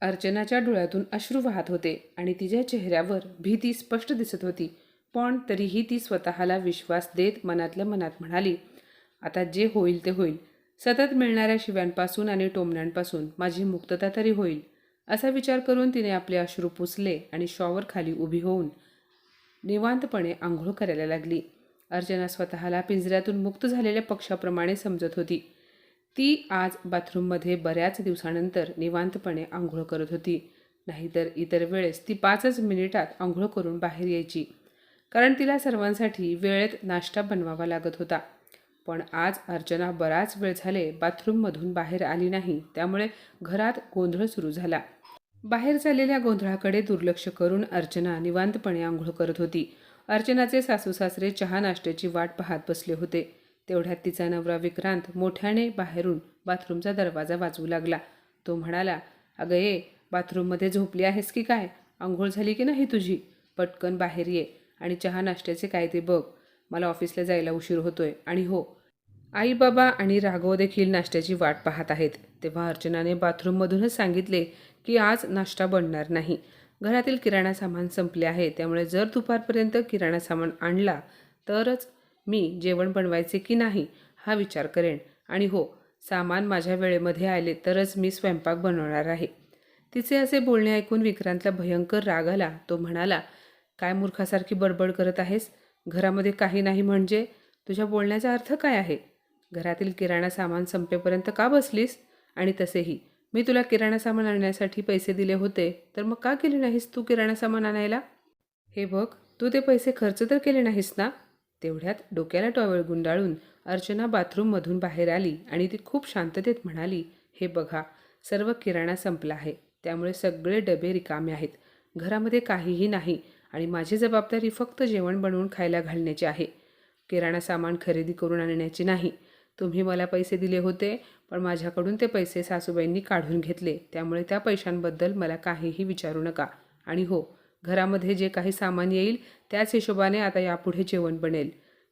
अर्चनाच्या डोळ्यातून अश्रू वाहत होते आणि तिच्या चेहऱ्यावर भीती स्पष्ट दिसत होती. पण तरीही ती स्वतःला विश्वास देत मनातल्या मनात म्हणाली आता जे होईल ते होईल. सतत मिळणाऱ्या शिव्यांपासून आणि टोमण्यांपासून माझी मुक्तता तरी होईल. असा विचार करून तिने आपले अश्रू पुसले आणि शॉवर खाली उभी होऊन निवांतपणे आंघोळ करायला लागली. अर्चना स्वतःला पिंजऱ्यातून मुक्त झालेल्या पक्षाप्रमाणे समजत होती. ती आज बाथरूममध्ये बऱ्याच दिवसानंतर निवांतपणे आंघोळ करत होती. नाहीतर इतर वेळेस ती पाचच मिनिटात आंघोळ करून बाहेर यायची. कारण तिला सर्वांसाठी वेळेत नाश्ता बनवावा लागत होता. पण आज अर्चना बराच वेळ झाले बाथरूममधून बाहेर आली नाही. त्यामुळे घरात गोंधळ सुरू झाला. बाहेर चाललेल्या गोंधळाकडे दुर्लक्ष करून अर्चना निवांतपणे आंघोळ करत होती. अर्चनाचे सासू सासरे चहा नाश्त्याची वाट पाहत बसले होते. तेवढ्यात तिचा नवरा विक्रांत मोठ्याने बाहेरून बाथरूमचा दरवाजा वाजवू लागला. तो म्हणाला अगं ये बाथरूममध्ये झोपली आहेस की काय? आंघोळ झाली की नाही तुझी? पटकन बाहेर ये आणि चहा नाश्त्याचे काय ते बघ. मला ऑफिसला जायला उशीर होतोय आणि हो. आई बाबा आणि राघव देखील नाश्त्याची वाट पाहत आहेत. तेव्हा अर्चनाने बाथरूममधूनच सांगितले की आज नाश्ता बनणार नाही. घरातील किराणा सामान संपले आहे. त्यामुळे जर दुपारपर्यंत किराणा सामान आणला तरच मी जेवण बनवायचे की नाही हा विचार करेन. आणि हो सामान माझ्या वेळेमध्ये आले तरच मी स्वयंपाक बनवणार आहे. तिचे असे बोलणे ऐकून विक्रांतला भयंकर राग आला. तो म्हणाला काय मूर्खासारखी बडबड करत आहेस? घरामध्ये काही नाही म्हणजे? तुझ्या बोलण्याचा अर्थ काय आहे? घरातील किराणा सामान संपेपर्यंत का बसलीस? आणि तसेही मी तुला किराणा सामान आणण्यासाठी पैसे दिले होते तर मग का केले नाहीस तू किराणा सामान आणायला? हे बघ तू ते पैसे खर्च तर केले नाहीस ना? तेवढ्यात डोक्याला टॉवेल गुंडाळून अर्चना बाथरूममधून बाहेर आली आणि ती खूप शांततेत म्हणाली हे बघा सर्व किराणा संपला आहे. त्यामुळे सगळे डबे रिकामे आहेत. घरामध्ये काहीही नाही आणि माझी जबाबदारी फक्त जेवण बनवून खायला घालण्याची आहे. किराणा सामान खरेदी करून आणण्याची नाही. तुम्ही मला पैसे दिले होते पण माझ्याकडून ते पैसे सासूबाईंनी काढून घेतले. त्यामुळे त्या पैशांबद्दल मला काहीही विचारू नका. आणि हो घरामध्ये जे काही सामान येईल त्याच हिशोबाने आता यापुढे जेवण बनेल.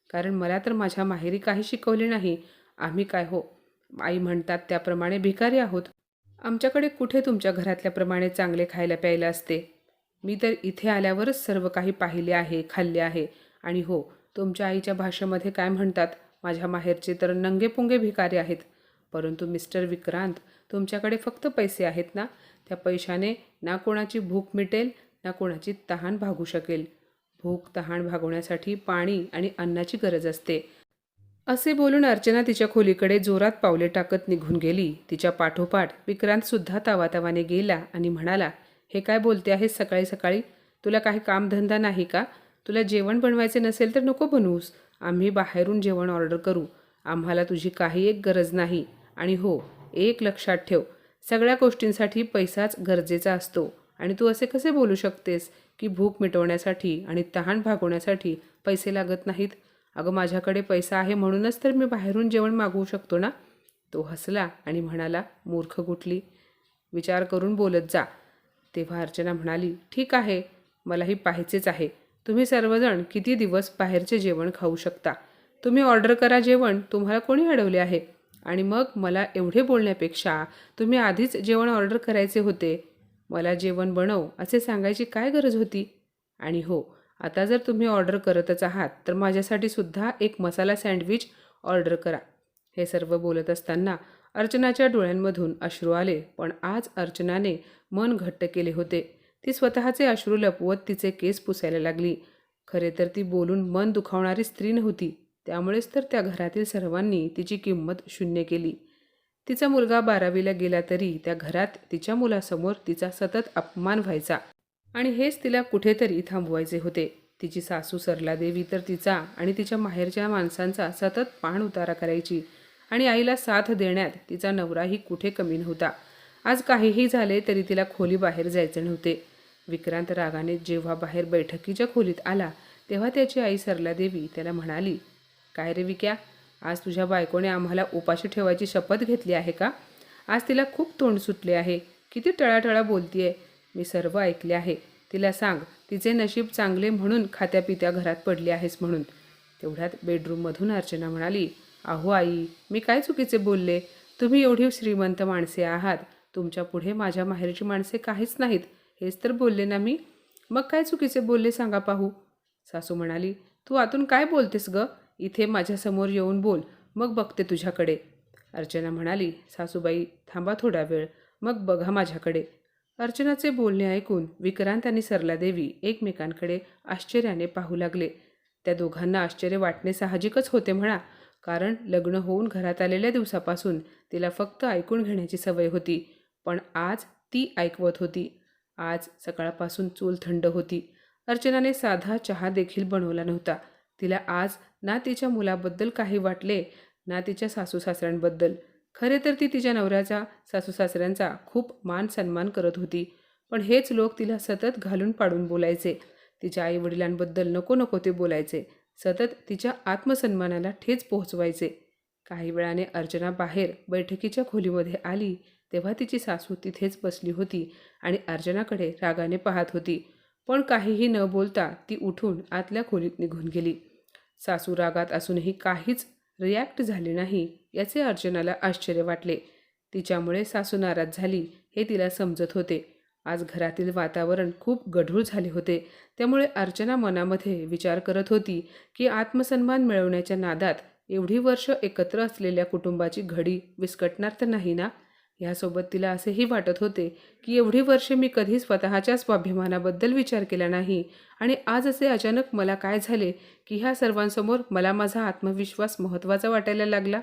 कारण मला तर माझ्या माहेरी काही शिकवले नाही. आम्ही काय हो? आई म्हणतात त्याप्रमाणे भिकारी आहोत. आमच्याकडे कुठे तुमच्या घरातल्याप्रमाणे चांगले खायला प्यायला असते? मी तर इथे आल्यावरच सर्व काही पाहिले आहे खाल्ले आहे. आणि हो तुमच्या आईच्या भाषेमध्ये काय म्हणतात? माझ्या माहेरचे तर नंगे पुंगे भिकारी आहेत. परंतु मिस्टर विक्रांत तुमच्याकडे फक्त पैसे आहेत ना? त्या पैशाने ना कोणाची भूक मिटेल ना कोणाची तहान भागू शकेल. भूक तहान भागवण्यासाठी पाणी आणि अन्नाची गरज असते. असे बोलून अर्चना तिच्या खोलीकडे जोरात पावले टाकत निघून गेली. तिच्या पाठोपाठ विक्रांतसुद्धा तावातावाने गेला आणि म्हणाला हे काय बोलते आहेस सकाळी सकाळी? तुला काही कामधंदा नाही का? तुला जेवण बनवायचे नसेल तर नको बनवूस. आम्ही बाहेरून जेवण ऑर्डर करू. आम्हाला तुझी काही एक गरज नाही. आणि हो एक लक्षात ठेव. सगळ्या गोष्टींसाठी पैसाच गरजेचा असतो. आणि तू असे कसे बोलू शकतेस की भूक मिटवण्यासाठी आणि तहान भागवण्यासाठी पैसे लागत नाहीत? अगं माझ्याकडे पैसा आहे म्हणूनच तर मी बाहेरून जेवण मागवू शकतो ना? तो हसला आणि म्हणाला मूर्ख गुटली विचार करून बोलत जा. तेव्हा अर्चना म्हणाली ठीक आहे. मलाही पाहायचेच आहे. तुम्ही सर्वजण किती दिवस बाहेरचे जेवण खाऊ शकता? तुम्ही ऑर्डर करा जेवण. तुम्हाला कोणी अडवले आहे? आणि मग मला एवढे बोलण्यापेक्षा तुम्ही आधीच जेवण ऑर्डर करायचे होते. मला जेवण बनव असे सांगायची काय गरज होती? आणि हो आता जर तुम्ही ऑर्डर करतच आहात तर माझ्यासाठी सुद्धा एक मसाला सँडविच ऑर्डर करा. हे सर्व बोलत असताना अर्चनाच्या डोळ्यांमधून अश्रू आले पण आज अर्चनाने मन घट्ट केले होते. ती स्वतःचे अश्रू लपवत तिचे केस पुसायला लागली. खरे तर ती बोलून मन दुखावणारी स्त्री नव्हती त्यामुळेच तर त्या घरातील सर्वांनी तिची किंमत शून्य केली. तिचा मुलगा बारावीला गेला तरी त्या घरात तिच्या मुलासमोर तिचा सतत अपमान व्हायचा. आणि हेच तिला कुठेतरी थांबवायचे होते. तिची सासू सरला देवी तर तिचा आणि तिच्या माहेरच्या माणसांचा सतत पाण उतारा करायची. आणि आईला साथ देण्यात तिचा नवराही कुठे कमी नव्हता. आज काहीही झाले तरी तिला खोली बाहेर जायचे नव्हते. विक्रांत रागाने जेव्हा बाहेर बैठकीच्या खोलीत आला तेव्हा त्याची आई सरला देवी त्याला म्हणाली काय रे विक्या आज तुझ्या बायकोने आम्हाला उपाशी ठेवायची शपथ घेतली आहे का? आज तिला खूप तोंड सुटले आहे. किती टळाटळा बोलतीये. मी सर्व ऐकले आहे. तिला सांग तिचे नशीब चांगले म्हणून खात्यापित्या घरात पडली आहेस म्हणून. तेवढ्यात बेडरूममधून अर्चना म्हणाली अहो आई मी काय चुकीचे बोलले? तुम्ही एवढी श्रीमंत माणसे आहात. तुमच्यापुढे माझ्या माहेरची माणसे काहीच नाहीत. हेच तर बोलले ना मी. मग काय चुकीचे बोलले सांगा पाहू. सासू म्हणाली तू आतून काय बोलतेस ग? इथे माझ्यासमोर येऊन बोल मग बघते तुझ्याकडे. अर्चना म्हणाली सासूबाई थांबा थोडा वेळ मग बघा माझ्याकडे. अर्चनाचे बोलणे ऐकून विक्रांत आणि सरलादेवी एकमेकांकडे आश्चर्याने पाहू लागले. त्या दोघांना आश्चर्य वाटणे साहजिकच होते म्हणा कारण लग्न होऊन घरात आलेल्या दिवसापासून तिला फक्त ऐकून घेण्याची सवय होती पण आज ती ऐकवत होती. आज सकाळपासून चूल थंड होती. अर्चनाने साधा चहा देखील बनवला नव्हता. तिला आज ना तिच्या मुलाबद्दल काही वाटले ना तिच्या सासू सासऱ्यांबद्दल खरे तर ती तिच्या नवऱ्याचा सासू सासऱ्यांचा खूप मान सन्मान करत होती. पण हेच लोक तिला सतत घालून पाडून बोलायचे. तिच्या आईवडिलांबद्दल नको नको ते बोलायचे. सतत तिच्या आत्मसन्मानाला ठेच पोहोचवायचे. काही वेळाने अर्चना बाहेर बैठकीच्या खोलीमध्ये आली तेव्हा तिची सासू तिथेच बसली होती आणि अर्चनाकडे रागाने पाहत होती. पण काहीही न बोलता ती उठून आतल्या खोलीत निघून गेली. सासू रागात असूनही काहीच रिॲक्ट झाले नाही याचे अर्चनाला आश्चर्य वाटले. तिच्यामुळे सासू नाराज झाली हे तिला समजत होते. आज घरातील वातावरण खूप गढूळ झाले होते. त्यामुळे अर्चना मनामध्ये विचार करत होती की आत्मसन्मान मिळवण्याच्या नादात एवढी वर्ष एकत्र असलेल्या कुटुंबाची घडी विस्कटणार तर नाही ना? ह्यासोबत तिला असेही वाटत होते की एवढी वर्षे मी कधी स्वतःच्या स्वाभिमानाबद्दल विचार केला नाही. आणि आज असे अचानक मला काय झाले की ह्या सर्वांसमोर मला माझा आत्मविश्वास महत्त्वाचा वाटायला लागला?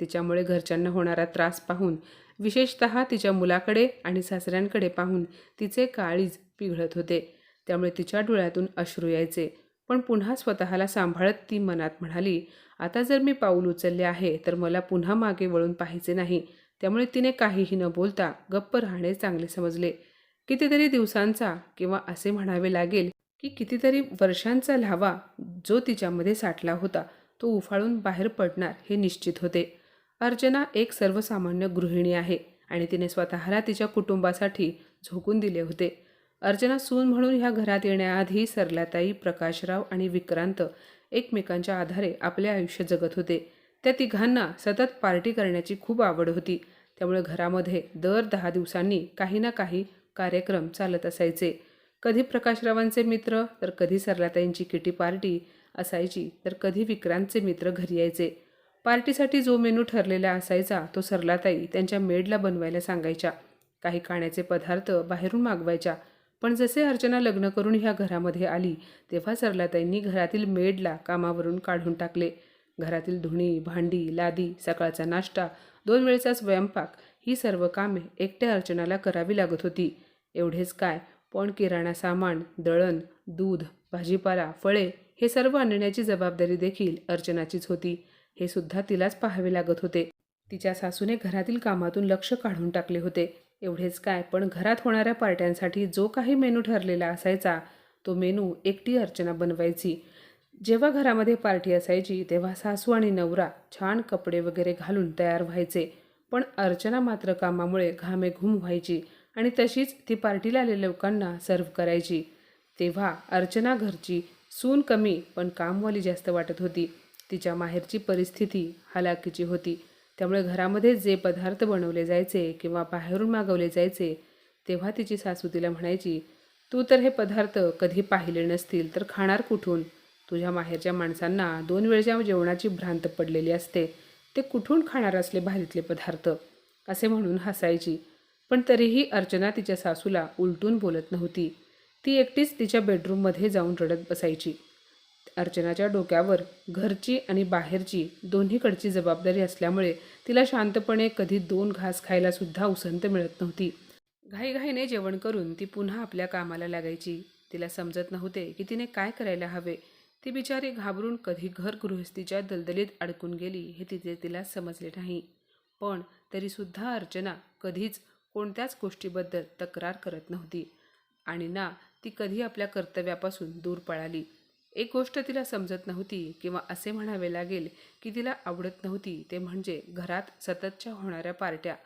तिच्यामुळे घरच्यांना होणारा त्रास पाहून विशेषत तिच्या मुलाकडे आणि सासऱ्यांकडे पाहून तिचे काळीज पिघळत होते. त्यामुळे तिच्या डोळ्यातून अश्रू यायचे. पण पुन्हा स्वतःला सांभाळत ती मनात म्हणाली आता जर मी पाऊल उचलले आहे तर मला पुन्हा मागे वळून पाहायचे नाही. त्यामुळे तिने काहीही न बोलता गप्प राहणे चांगले समजले. कितीतरी दिवसांचा किंवा असे म्हणावे लागेल की कितीतरी वर्षांचा लावा जो तिच्यामध्ये साठला होता तो उफाळून बाहेर पडणार हे निश्चित होते. अर्चना एक सर्वसामान्य गृहिणी आहे आणि तिने स्वतःला तिच्या कुटुंबासाठी झोकून दिले होते. अर्चना सून म्हणून ह्या घरात येण्याआधी सरलाताई प्रकाशराव आणि विक्रांत एकमेकांच्या आधारे आपले आयुष्य जगत होते. त्या तिघांना सतत पार्टी करण्याची खूप आवड होती. त्यामुळे घरामध्ये दर दहा दिवसांनी काही ना काही कार्यक्रम चालत असायचे. कधी प्रकाशरावांचे मित्र तर कधी सरलाताईंची किटी पार्टी असायची तर कधी विक्रांतचे मित्र घरी यायचे. पार्टीसाठी जो मेनू ठरलेला असायचा तो सरलाताई त्यांच्या मेडला बनवायला सांगायच्या. काही खाण्याचे पदार्थ बाहेरून मागवायच्या. पण जसे अर्चना लग्न करून ह्या घरामध्ये आली तेव्हा सरलाताईंनी घरातील मेडला कामावरून काढून टाकले. घरातील धुणी भांडी लादी सकाळचा नाश्ता दोन वेळेचा स्वयंपाक ही सर्व कामे एकट्या अर्चनाला करावी लागत होती. एवढेच काय? पण किराणा सामान दळण दूध भाजीपाला फळे हे सर्व आणण्याची जबाबदारी देखील अर्चनाचीच होती. हे सुद्धा तिलाच पाहावे लागत होते. तिच्या सासूने घरातील कामातून लक्ष काढून टाकले होते. एवढेच काय? पण घरात होणाऱ्या पार्ट्यांसाठी जो काही मेनू ठरलेला असायचा तो मेनू एकटी अर्चना बनवायची. जेव्हा घरामध्ये पार्टी असायची तेव्हा सासू आणि नवरा छान कपडे वगैरे घालून तयार व्हायचे. पण अर्चना मात्र कामामुळे घामेघूम व्हायची आणि तशीच ती पार्टीला आलेल्या लोकांना सर्व्ह करायची. तेव्हा अर्चना घरची सून कमी पण कामवाली जास्त वाटत होती. तिच्या माहेरची परिस्थिती हलाखीची होती. त्यामुळे घरामध्ये जे पदार्थ बनवले जायचे किंवा बाहेरून मागवले जायचे तेव्हा तिची सासू तिला म्हणायची तू तर हे पदार्थ कधी पाहिले नसतील तर खाणार कुठून? तुझ्या माहेरच्या माणसांना दोन वेळच्या जेवणाची भ्रांत पडलेली असते. ते कुठून खाणार असले भारीतले पदार्थ? असे म्हणून हसायची. पण तरीही अर्चना तिच्या सासूला उलटून बोलत नव्हती. ती एकटीच तिच्या बेडरूममध्ये जाऊन रडत बसायची. अर्चनाच्या डोक्यावर घरची आणि बाहेरची दोन्हीकडची जबाबदारी असल्यामुळे तिला शांतपणे कधी दोन घास खायलासुद्धा उसंत मिळत नव्हती. घाईघाईने जेवण करून ती पुन्हा आपल्या कामाला लागायची. तिला समजत नव्हते की तिने काय करायला हवे. ती बिचारी घाबरून कधी घर गृहस्थीच्या दलदलीत अडकून गेली हे तिथे तिला समजले नाही. पण तरीसुद्धा अर्चना कधीच कोणत्याच गोष्टीबद्दल तक्रार करत नव्हती. आणि ना ती कधी आपल्या कर्तव्यापासून दूर पळाली. एक गोष्ट तिला समजत नव्हती किंवा असे म्हणावे लागेल की तिला आवडत नव्हती ते म्हणजे घरात सततच्या होणाऱ्या पार्ट्या.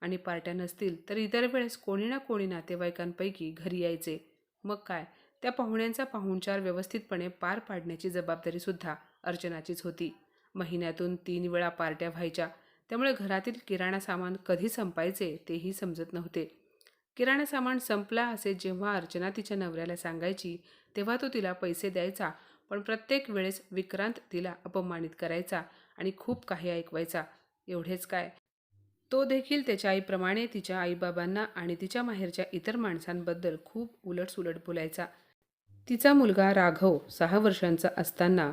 आणि पार्ट्या नसतील तर इतर वेळेस कोणी ना कोणी नातेवाईकांपैकी घरी यायचे. मग काय? त्या पाहुण्यांचा पाहुणचार व्यवस्थितपणे पार पाडण्याची जबाबदारीसुद्धा अर्चनाचीच होती. महिन्यातून तीन वेळा पार्ट्या व्हायच्या. त्यामुळे घरातील किराणा सामान कधी संपायचे तेही समजत नव्हते. किराणा सामान संपला असे जेव्हा अर्चना तिच्या नवऱ्याला सांगायची तेव्हा तो तिला पैसे द्यायचा पण प्रत्येक वेळेस विक्रांत तिला अपमानित करायचा आणि खूप काही ऐकवायचा. एवढेच काय? तो देखील त्याच्या आईप्रमाणे तिच्या आईबाबांना आणि तिच्या माहेरच्या इतर माणसांबद्दल खूप उलटसुलट बोलायचा. तिचा मुलगा राघव सहा वर्षांचा असताना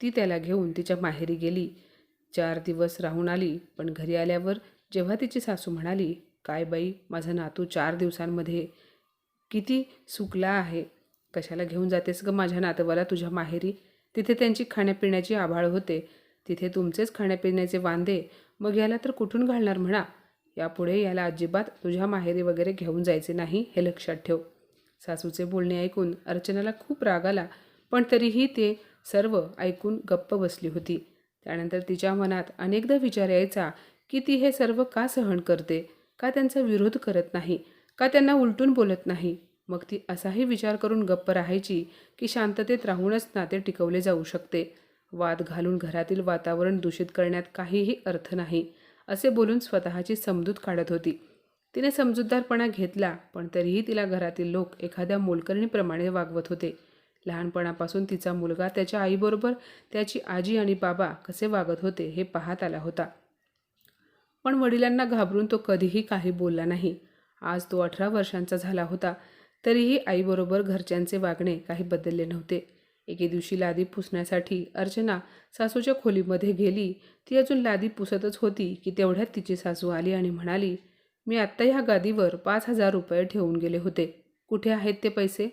ती त्याला घेऊन तिच्या माहेरी गेली. चार दिवस राहून आली पण घरी आल्यावर जेव्हा तिची सासू म्हणाली काय बाई माझा नातू चार दिवसांमध्ये किती सुकला आहे. कशाला घेऊन जातेस ग माझ्या नातवाला तुझ्या माहेरी? तिथे त्यांची खाण्यापिण्याची आभाळ होते. तिथे तुमचेच खाण्यापिण्याचे वांदे. मग याला तर कुठून घालणार म्हणा? यापुढे याला अजिबात तुझ्या माहेरी वगैरे घेऊन जायचे नाही हे लक्षात ठेव. सासूचे बोलणे ऐकून अर्चनाला खूप राग आला पण तरीही ते सर्व ऐकून गप्प बसली होती. त्यानंतर तिच्या मनात अनेकदा विचार यायचा की ती हे सर्व का सहन करते? का त्यांचा विरोध करत नाही? का त्यांना उलटून बोलत नाही? मग ती असाही विचार करून गप्प राहायची की शांततेत राहूनच नाते टिकवले जाऊ शकते. वाद घालून घरातील वातावरण दूषित करण्यात काहीही अर्थ नाही असे बोलून स्वतःची समजूत काढत होती. तिने समजूतदारपणा घेतला पण तरीही तिला घरातील लोक एखाद्या मोलकरणीप्रमाणे वागवत होते. लहानपणापासून तिचा मुलगा त्याच्या आईबरोबर त्याची आजी आणि बाबा कसे वागत होते हे पाहत आला होता. पण वडिलांना घाबरून तो कधीही काही बोलला नाही. आज तो अठरा वर्षांचा झाला होता तरीही आईबरोबर घरच्यांचे वागणे काही बदलले नव्हते. एके दिवशी लादी पुसण्यासाठी अर्चना सासूच्या खोलीमध्ये गेली. ती अजून लादी पुसतच होती की तेवढ्यात तिची सासू आली आणि म्हणाली मी आत्ता ह्या गादीवर पाच हजार रुपये ठेवून गेले होते. कुठे आहेत ते पैसे?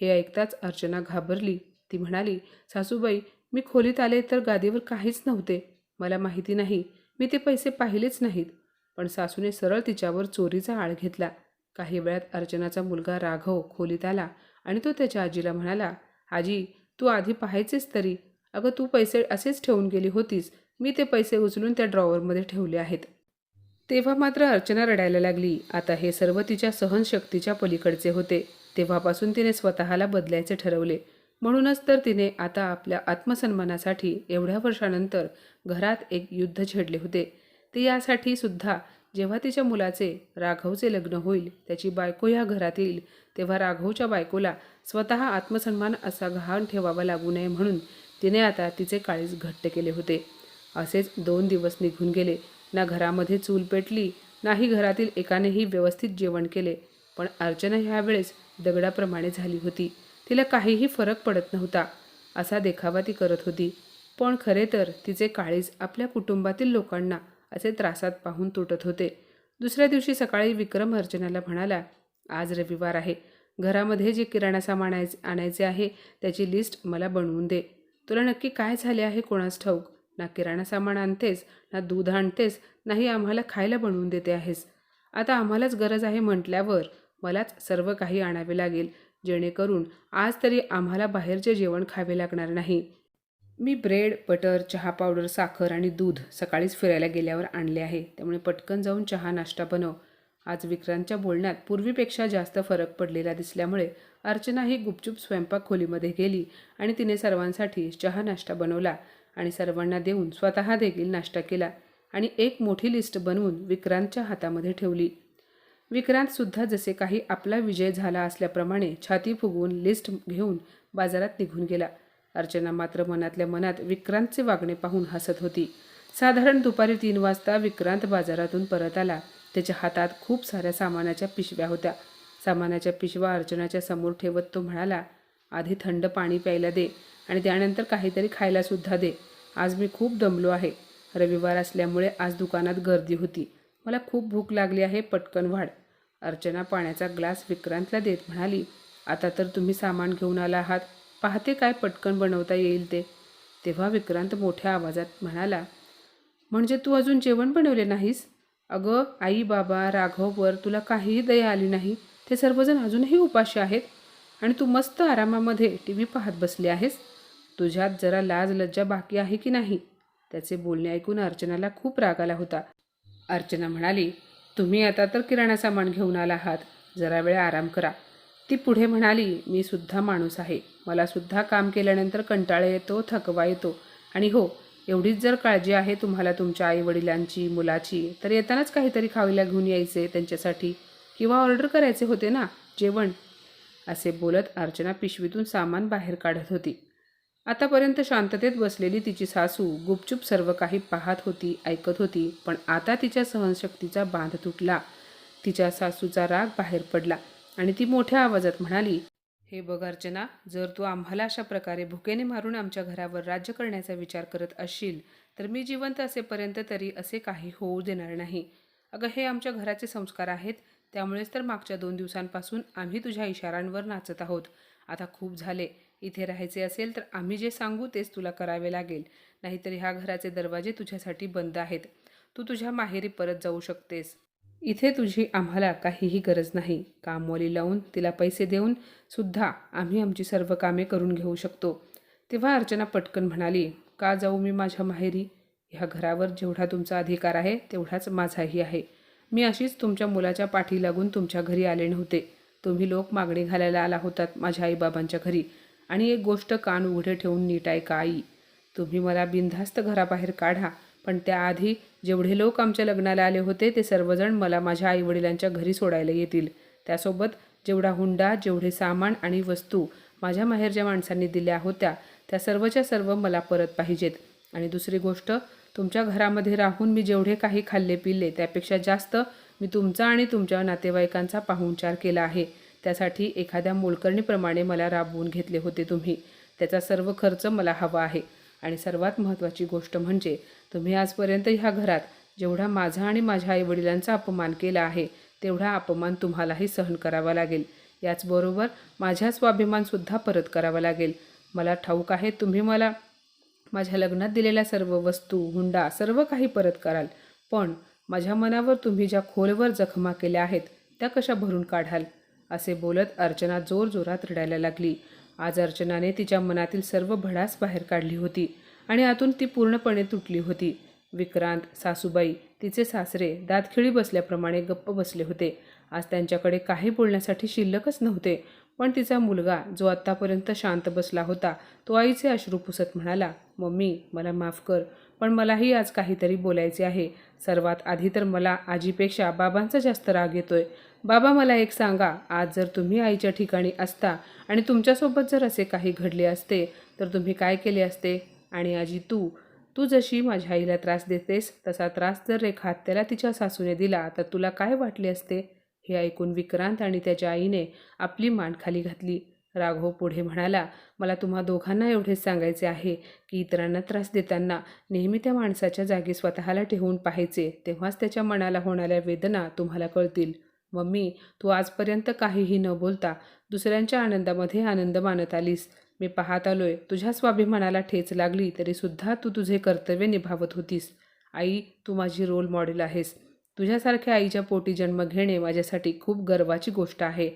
हे ऐकताच अर्चना घाबरली. ती म्हणाली सासूबाई मी खोलीत आले तर गादीवर काहीच नव्हते. मला माहिती नाही. मी ते पैसे पाहिलेच नाहीत. पण सासूने सरळ तिच्यावर चोरीचा आळ घेतला. काही वेळात अर्चनाचा मुलगा राघव खोलीत आला आणि तो त्याच्या आजीला म्हणाला आजी तू आधी पाहायचेस तरी. अगं तू पैसे असेच ठेवून गेली होतीस. मी ते पैसे उचलून त्या ड्रॉवरमध्ये ठेवले आहेत. तेव्हा मात्र अर्चना रडायला लागली. आता हे सर्व तिच्या सहनशक्तीच्या पलीकडचे होते. तेव्हापासून तिने स्वतःला बदलायचे ठरवले. म्हणूनच तर तिने आता आपल्या आत्मसन्मानासाठी एवढ्या वर्षानंतर घरात एक युद्ध छेडले होते. ते यासाठी सुद्धा जेव्हा तिच्या मुलाचे राघवचे लग्न होईल त्याची बायको ह्या घरात येईल तेव्हा राघवच्या बायकोला स्वतः आत्मसन्मान असा घाण ठेवावा लागू नये म्हणून तिने आता तिचे काळीज घट्ट केले होते. असेच दोन दिवस निघून गेले. ना घरामध्ये चूल पेटली नाही घरातील एकानेही व्यवस्थित जेवण केले. पण अर्चना ह्यावेळेस दगडाप्रमाणे झाली होती. तिला काहीही फरक पडत नव्हता असा देखावा ती करत होती. पण खरे तर तिचे काळीज आपल्या कुटुंबातील लोकांना असे त्रासात पाहून तुटत होते. दुसऱ्या दिवशी सकाळी विक्रम अर्चनाला म्हणाला आज रविवार आहे. घरामध्ये जे किराणा सामान आणायचे आणायचे आहे त्याची लिस्ट मला बनवून दे. तुला नक्की काय झाले आहे कोणास ठाऊक? ना किराणा सामान आणतेस ना दूध आणतेस नाही आम्हाला खायला बनवून देते आहेस. आता आम्हालाच गरज आहे म्हटल्यावर मलाच सर्व काही आणावे लागेल जेणेकरून आज तरी आम्हाला बाहेरचे जेवण खावे लागणार नाही. मी ब्रेड बटर चहा पावडर साखर आणि दूध सकाळीच फिरायला गेल्यावर आणले आहे. त्यामुळे पटकन जाऊन चहा नाश्ता बनव. आज विक्रांतच्या बोलण्यात पूर्वीपेक्षा जास्त फरक पडलेला दिसल्यामुळे अर्चना ही गुपचूप स्वयंपाक खोलीमध्ये गेली आणि तिने सर्वांसाठी चहा नाश्ता बनवला. आणि सर्वांना देऊन स्वतः देखील नाश्ता केला आणि एक मोठी लिस्ट बनवून विक्रांतच्या हातामध्ये ठेवली. विक्रांतसुद्धा जसे काही आपला विजय झाला असल्याप्रमाणे छाती फुगवून लिस्ट घेऊन बाजारात निघून गेला. अर्चना मात्र मनातल्या मनात विक्रांतचे वागणे पाहून हसत होती. साधारण दुपारी तीन वाजता विक्रांत बाजारातून परत आला. त्याच्या हातात खूप साऱ्या सामानाच्या पिशव्या होत्या. सामानाच्या पिशव्या अर्चनाच्या समोर ठेवत तो म्हणाला आधी थंड पाणी प्यायला दे. आणि त्यानंतर काहीतरी खायला सुद्धा दे. आज मी खूप दमलो आहे. रविवार असल्यामुळे आज दुकानात गर्दी होती. मला खूप भूक लागली आहे पटकन वाढ. अर्चना पाण्याचा ग्लास विक्रांतला देत म्हणाली आता तर तुम्ही सामान घेऊन आला आहात. पाहते काय पटकन बनवता येईल ते. तेव्हा विक्रांत मोठ्या आवाजात म्हणाला म्हणजे तू अजून जेवण बनवले नाहीस? अगं आई बाबा राघववर तुला काहीही दया आली नाही. ते सर्वजण अजूनही उपाशी आहेत. आणि तू मस्त आरामामध्ये टी व्ही पाहत बसले आहेस. तुझ्यात जरा लाज लज्जा बाकी आहे की नाही? त्याचे बोलणे ऐकून अर्चनाला खूप राग आला होता. अर्चना म्हणाली तुम्ही आता तर किराणा सामान घेऊन आला आहात. जरा वेळ आराम करा. ती पुढे म्हणाली मी सुद्धा माणूस आहे. मला सुद्धा काम केल्यानंतर कंटाळा येतो थकवा येतो. आणि हो एवढीच जर काळजी आहे तुम्हाला तुमच्या आईवडिलांची मुलाची तर येतानाच काहीतरी खावीला घेऊन यायचे त्यांच्यासाठी. किंवा ऑर्डर करायचे होते ना जेवण. असे बोलत अर्चना पिशवीतून सामान बाहेर काढत होती. आतापर्यंत शांततेत बसलेली तिची सासू गुपचूप सर्व काही पाहत होती ऐकत होती पण आता तिच्या सहनशक्तीचा बांध तुटला. तिच्या सासूचा राग बाहेर पडला आणि ती मोठ्या आवाजात म्हणाली हे बघ अर्चना जर तू आम्हाला अशा प्रकारे भुकेने मारून आमच्या घरावर राज्य करण्याचा विचार करत असशील तर मी जिवंत असेपर्यंत तरी असे काही होऊ देणार नाही. अगं हे आमच्या घराचे संस्कार आहेत त्यामुळेच तर मागच्या दोन दिवसांपासून आम्ही तुझ्या इशारांवर नाचत आहोत. आता खूप झाले. इथे राहायचे असेल तर आम्ही जे सांगू तेच तुला करावे लागेल. नाहीतर ह्या घराचे दरवाजे तुझ्यासाठी बंद आहेत. तू तुझ्या माहेरी परत जाऊ शकतेस. इथे तुझी आम्हाला काहीही गरज नाही. कामवाली लावून तिला पैसे देऊन सुद्धा आम्ही आमची सर्व कामे करून घेऊ शकतो. तेव्हा अर्चना पटकन म्हणाली का जाऊ मी माझ्या माहेरी? ह्या घरावर जेवढा तुमचा अधिकार आहे तेवढाच माझाही आहे. मी अशीच तुमच्या मुलाच्या पाठी लागून तुमच्या घरी आले नव्हते. तुम्ही लोक मागणी घालायला आला होतात माझ्या आईबाबांच्या घरी. आणि एक गोष्ट कान उघडे ठेवून नीट ऐका आई. तुम्ही मला बिनधास्त घराबाहेर काढा पण त्याआधी जेवढे लोक आमच्या लग्नाला आले होते ते सर्वजण मला माझ्या आईवडिलांच्या घरी सोडायला येतील. त्यासोबत जेवढा हुंडा जेवढे सामान आणि वस्तू माझ्या माहेरच्या माणसांनी दिल्या होत्या त्या सर्वच्या सर्व मला परत पाहिजेत. आणि दुसरी गोष्ट तुमच्या घरामध्ये राहून मी जेवढे काही खाल्ले पिल्ले त्यापेक्षा जास्त मी तुमचा आणि तुमच्या नातेवाईकांचा पाहुणचार केला आहे. त्यासाठी एखाद्या मोलकर्णीप्रमाणे मला राबवून घेतले होते तुम्ही. त्याचा सर्व खर्च मला हवा आहे. आणि सर्वात महत्त्वाची गोष्ट म्हणजे तुम्ही आजपर्यंत ह्या घरात जेवढा माझा आणि माझ्या आईवडिलांचा अपमान केला आहे तेवढा अपमान तुम्हालाही सहन करावा लागेल. याचबरोबर माझ्या स्वाभिमानसुद्धा परत करावा लागेल. मला ठाऊक आहे तुम्ही मला माझ्या लग्नात दिलेल्या सर्व वस्तू हुंडा सर्व काही परत कराल. पण माझ्या मनावर तुम्ही ज्या खोलवर जखमा केल्या आहेत त्या कशा भरून काढाल? असे बोलत अर्चना जोरजोरात रडायला लागली. आज अर्चनाने तिच्या मनातील सर्व भडास बाहेर काढली होती आणि आतून ती पूर्णपणे तुटली होती. विक्रांत सासूबाई तिचे सासरे दातखिळी बसल्याप्रमाणे गप्प बसले होते. आज त्यांच्याकडे काही बोलण्यासाठी शिल्लकच नव्हते पण तिचा मुलगा जो आत्तापर्यंत शांत बसला होता तो आईचे अश्रू पुसत म्हणाला मम्मी मला माफ कर पण मलाही आज काहीतरी बोलायचे आहे. सर्वात आधी तर मला आजीपेक्षा बाबांचा जास्त राग येतोय. बाबा मला एक सांगा आज जर तुम्ही आईच्या ठिकाणी असता आणि तुमच्यासोबत जर असे काही घडले असते तर तुम्ही काय केले असते? आणि आजी तू तू जशी माझ्या आईला त्रास देतेस तसा त्रास जर रेखात त्याला तिच्या सासूने दिला तर तुला काय वाटले असते? हे ऐकून विक्रांत आणि त्याच्या आईने आपली मान खाली घातली. राघव पुढे म्हणाला मला तुम्हा दोघांना एवढेच सांगायचे आहे की इतरांना त्रास देताना नेहमी त्या माणसाच्या जागी स्वतःला ठेवून पाहायचे तेव्हाच त्याच्या मनाला होणाऱ्या वेदना तुम्हाला कळतील. मम्मी तू आजपर्यंत काहीही न बोलता दुसऱ्यांच्या आनंदामध्ये आनंद मानत आलीस. मी पाहत आलोय तुझ्या स्वाभिमानाला ठेच लागली तरीसुद्धा तू तुझे कर्तव्य निभावत होतीस. आई तू माझी रोल मॉडेल आहेस. तुझ्यासारख्या आईच्या पोटी जन्म घेणे माझ्यासाठी खूप गर्वाची गोष्ट आहे.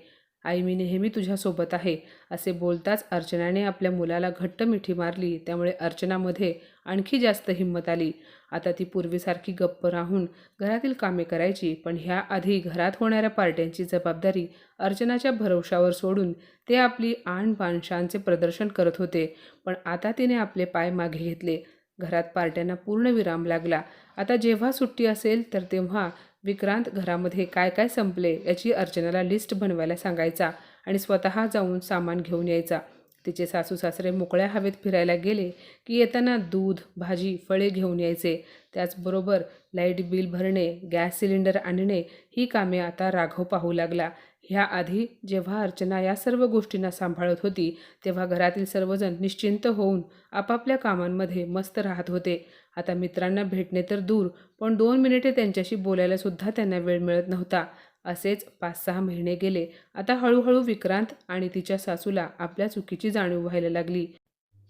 आई मी नेहमी तुझ्यासोबत आहे असे बोलताच अर्चनाने आपल्या मुलाला घट्ट मिठी मारली. त्यामुळे अर्चनामध्ये आणखी जास्त हिंमत आली. आता ती पूर्वीसारखी गप्प राहून घरातील कामे करायची पण ह्या आधी घरात होणाऱ्या पार्ट्यांची जबाबदारी अर्चनाच्या भरवशावर सोडून ते आपली आण शानचे प्रदर्शन करत होते. पण आता तिने आपले पाय मागे घेतले. घरात पार्ट्यांना पूर्ण विराम लागला. आता जेव्हा सुट्टी असेल तर तेव्हा विक्रांत घरामध्ये काय काय संपले याची अर्चनाला लिस्ट बनवायला सांगायचा आणि स्वतः जाऊन सामान घेऊन यायचा. तिचे सासू सासरे मोकळ्या हवेत फिरायला गेले की येताना दूध भाजी फळे घेऊन यायचे. त्याचबरोबर लाइट बिल भरणे गॅस सिलेंडर आणणे ही कामे आता राघव पाहू लागला. ह्याआधी जेव्हा अर्चना या सर्व गोष्टींना सांभाळत होती तेव्हा घरातील सर्वजण निश्चिंत होऊन आपापल्या कामांमध्ये मस्त राहत होते. आता मित्रांना भेटणे तर दूर पण दोन मिनिटे त्यांच्याशी बोलायलासुद्धा त्यांना वेळ मिळत नव्हता. असेच पाच सहा महिने गेले. आता हळूहळू विक्रांत आणि तिच्या सासूला आपल्या चुकीची जाणीव व्हायला लागली.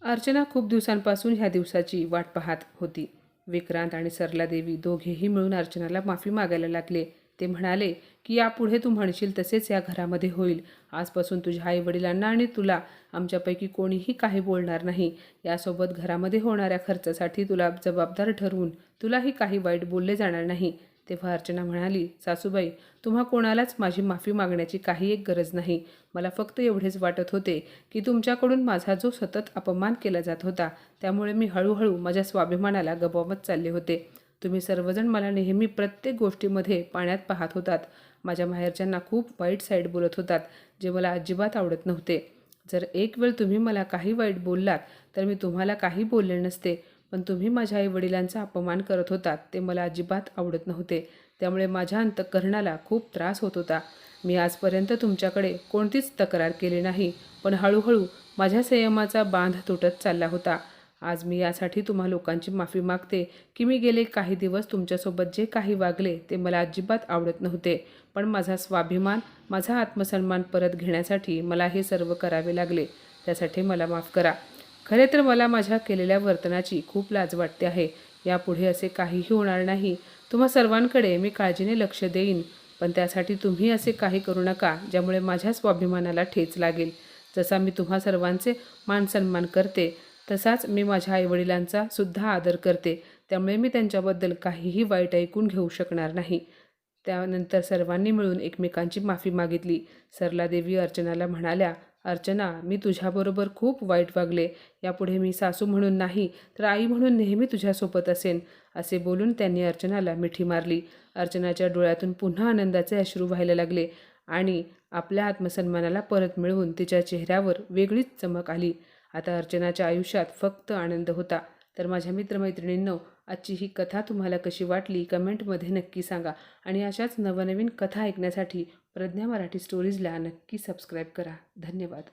अर्चना खूप दिवसांपासून ह्या दिवसाची वाट पाहत होती. विक्रांत आणि सरला देवी दोघेही मिळून अर्चनाला माफी मागायला लागले. ते म्हणाले की यापुढे तू म्हणशील तसेच या घरामध्ये होईल. आजपासून तुझ्या आईवडिलांना आणि तुला आमच्यापैकी कोणीही काही बोलणार नाही. यासोबत घरामध्ये होणाऱ्या खर्चासाठी तुला जबाबदार ठरवून तुलाही काही वाईट बोलले जाणार नाही. तेव्हा अर्चना म्हणाली सासूबाई तुम्हा कोणालाच माझी माफी मागण्याची काही एक गरज नाही. मला फक्त एवढेच वाटत होते की तुमच्याकडून माझा जो सतत अपमान केला जात होता त्यामुळे मी हळूहळू माझ्या स्वाभिमानाला गमावत चालले होते. तुम्ही सर्वजण मला नेहमी प्रत्येक गोष्टीमध्ये पाण्यात पाहत होतात. माझ्या माहेरच्यांना खूप वाईट साईड बोलत होतात जे मला अजिबात आवडत नव्हते. जर एक वेळ तुम्ही मला काही वाईट बोललात तर मी तुम्हाला काही बोलले नसते पण तुम्ही माझ्या आई वडिलांचा अपमान करत होतात ते मला अजिबात आवडत नव्हते. त्यामुळे माझ्या अंतःकरणाला खूप त्रास होत होता. मी आजपर्यंत तुमच्याकडे कोणतीच तक्रार केली नाही पण हळूहळू माझ्या संयमाचा बांध तुटत चालला होता. आज मी यासाठी तुम्हा लोकांची माफी मागते की मी गेले काही दिवस तुमच्यासोबत जे काही वागले ते मला अजिबात आवडत नव्हते. पण माझा स्वाभिमान माझा आत्मसन्मान परत घेण्यासाठी मला हे सर्व करावे लागले. त्यासाठी मला माफ करा. खरे तर मला माझ्या केलेल्या वर्तनाची खूप लाज वाटते आहे. यापुढे असे काहीही होणार नाही. तुम्हा सर्वांकडे मी काळजीने लक्ष देईन. पण त्यासाठी तुम्ही असे काही करू नका ज्यामुळे माझ्या स्वाभिमानाला ठेच लागेल. जसा मी तुम्हा सर्वांचे मान सन्मान करते तसाच मी माझ्या आईवडिलांचा सुद्धा आदर करते. त्यामुळे मी त्यांच्याबद्दल काहीही वाईट ऐकून घेऊ शकणार नाही. त्यानंतर सर्वांनी मिळून एकमेकांची माफी मागितली. सरला देवी अर्चनाला म्हणाल्या अर्चना मी तुझ्याबरोबर खूप वाईट वागले. यापुढे मी सासू म्हणून नाही तर आई म्हणून नेहमी तुझ्यासोबत असेन. असे बोलून त्यांनी अर्चनाला मिठी मारली. अर्चनाच्या डोळ्यातून पुन्हा आनंदाचे अश्रू व्हायला लागले आणि आपल्या आत्मसन्मानाला परत मिळवून तिच्या चेहऱ्यावर वेगळीच चमक आली. आता अर्चनाच्या आयुष्यात फक्त आनंद होता. तर माझ्या मित्रमैत्रिणींनो आजची ही कथा तुम्हाला कशी वाटली कमेंटमध्ये नक्की सांगा. आणि अशाच नवनवीन कथा ऐकण्यासाठी प्रज्ञा मराठी स्टोरीजला नक्की सबस्क्राईब करा. धन्यवाद.